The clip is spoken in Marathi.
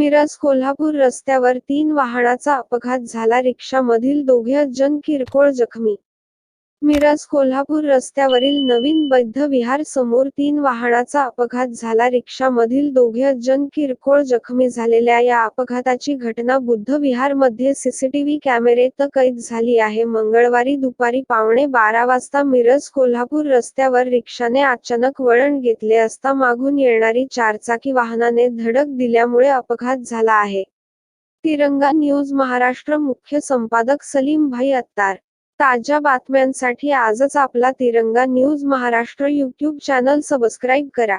मिरज कोल्हापूर रस्त्यावर तीन वाहनाचा अपघात झाला. रिक्षामधील दोघे जण किरकोळ जखमी मिरज कोल्हापूर रस्त्यावरील नवीन बौद्ध विहार समोर तीन वाहनाचा अपघात झाला. रिक्षामधील दोघे जण किरकोळ जखमी झालेल्या या अपघाताची घटना बुद्ध विहारमध्ये सीसीटीव्ही कॅमेरेत कैद झाली आहे. मंगळवारी दुपारी पावणे बारा वाजता मिरज कोल्हापूर रस्त्यावर रिक्षाने अचानक वळण घेतले असता मागून येणारी चारचाकी वाहनाने धडक दिल्यामुळे अपघात झाला आहे. तिरंगा न्यूज महाराष्ट्र मुख्य संपादक सलीम भाई अत्तार ताज्या बातम्यांसाठी आजच आपला Tiranga news Maharashtra YouTube channel subscribe करा.